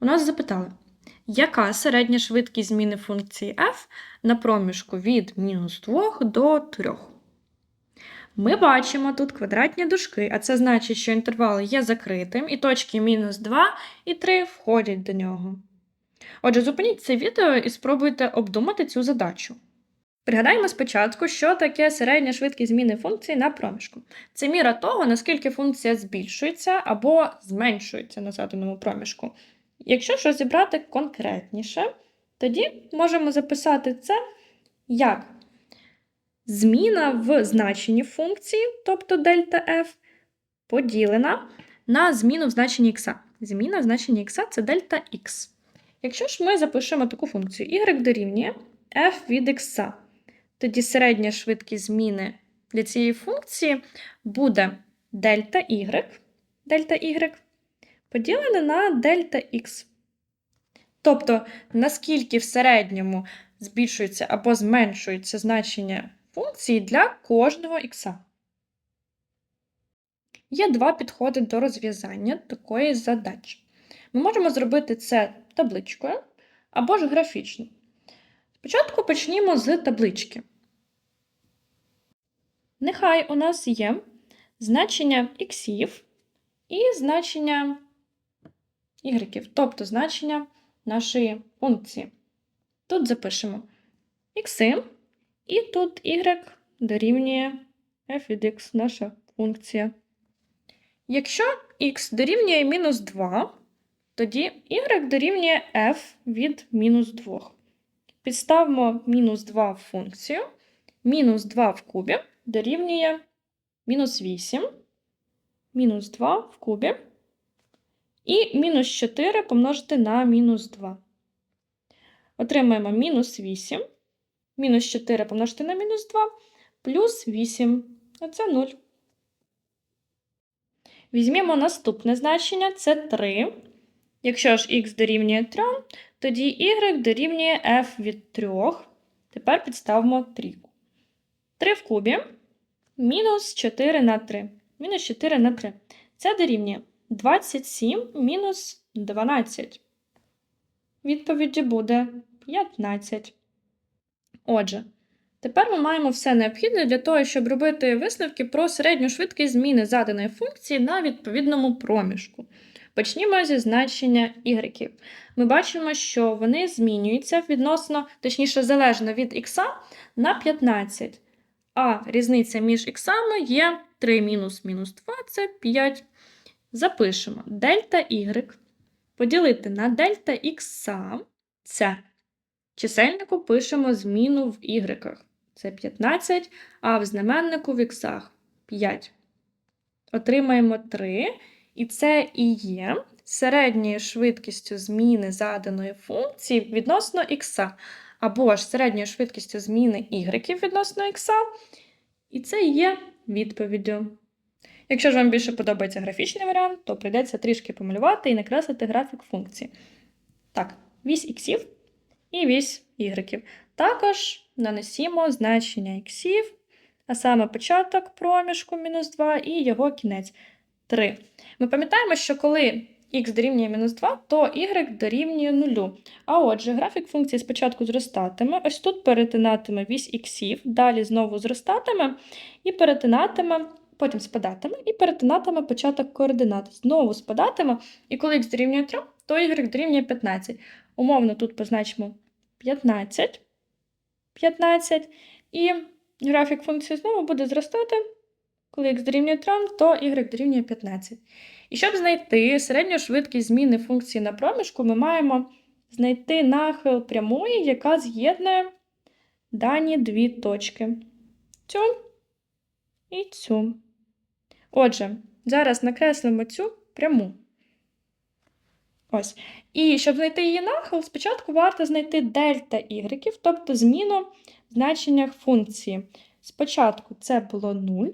У нас запитали, яка середня швидкість зміни функції f на проміжку від мінус 2 до 3? Ми бачимо тут квадратні дужки, а це значить, що інтервал є закритим, і точки мінус 2 і 3 входять до нього. Отже, зупиніть це відео і спробуйте обдумати цю задачу. Пригадаємо спочатку, що таке середня швидкість зміни функції на проміжку. Це міра того, наскільки функція збільшується або зменшується на заданому проміжку. Якщо ж розібрати конкретніше, тоді можемо записати це як зміна в значенні функції, тобто дельта f, поділена на зміну в значенні х. Зміна в значенні х це дельта х. Якщо ж ми запишемо таку функцію y дорівнює f від x, тоді середня швидкість зміни для цієї функції буде дельта y, дельта y поділене на дельта х. Тобто, наскільки в середньому збільшується або зменшується значення функції для кожного х. Є два підходи до розв'язання такої задачі. Ми можемо зробити це табличкою або ж графічно. Спочатку почнімо з таблички. Нехай у нас є значення іксів і значення ігреків, тобто значення нашої функції. Тут запишемо ікси, і тут y дорівнює f від x, наша функція. Якщо x дорівнює мінус 2, тоді y дорівнює f від мінус 2. Підставимо мінус 2 в функцію. Мінус 2 в кубі дорівнює мінус 8, мінус 2 в кубі. І мінус 4 помножити на мінус 2. Отримаємо мінус 8. Мінус 4 помножити на мінус 2, плюс 8. А це 0. Візьмемо наступне значення це 3. Якщо ж х дорівнює 3, тоді y дорівнює f від 3. Тепер підставимо трійку. 3 в кубі мінус 4 на 3. Мінус 4 на 3. Це дорівнює 27 мінус 12. Відповіді буде 15. Отже, тепер ми маємо все необхідне для того, щоб робити висновки про середню швидкість зміни заданої функції на відповідному проміжку. Почнімо зі значення y. Ми бачимо, що вони змінюються відносно, точніше, залежно від х на 15. А різниця між х є 3 мінус мінус 2 це 5. Запишемо дельта y поділити на дельта х це. Чисельнику пишемо зміну в y. Це 15, а в знаменнику в х 5. Отримаємо 3. І це і є середньою швидкістю зміни заданої функції відносно х, або ж середньою швидкістю зміни y відносно х. І це є відповіддю. Якщо ж вам більше подобається графічний варіант, то прийдеться трішки помалювати і накреслити графік функції. Так, вісь іксів і вісь ігреків. Також нанесімо значення іксів, а саме початок проміжку мінус 2 і його кінець 3. Ми пам'ятаємо, що коли х дорівнює мінус 2, то y дорівнює 0. А отже, графік функції спочатку зростатиме, ось тут перетинатиме вісь іксів, далі знову зростатиме і перетинатиме. Потім спадатиме і перетинатиме початок координат. Знову спадатиме, і коли х дорівнює 3, то y дорівнює 15. Умовно тут позначимо 15, 15, і графік функції знову буде зростати. Коли х дорівнює 3, то y дорівнює 15. І щоб знайти середню швидкість зміни функції на проміжку, ми маємо знайти нахил прямої, яка з'єднує дані дві точки. Цю і цю. Отже, зараз накреслимо цю пряму. Ось. І щоб знайти її нахил, спочатку варто знайти дельта y, тобто зміну в значеннях функції. Спочатку це було 0,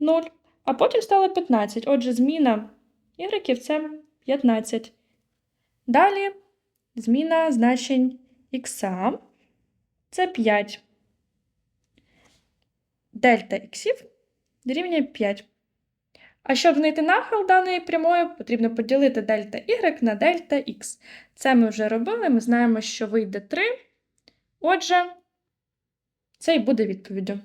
0, а потім стало 15. Отже, зміна y це 15. Далі зміна значень х це 5. Дельта іксів дорівнює 5. А щоб знайти нахил даної прямої, потрібно поділити дельта y на дельта x. Це ми вже робили, ми знаємо, що вийде 3. Отже, це і буде відповіддю.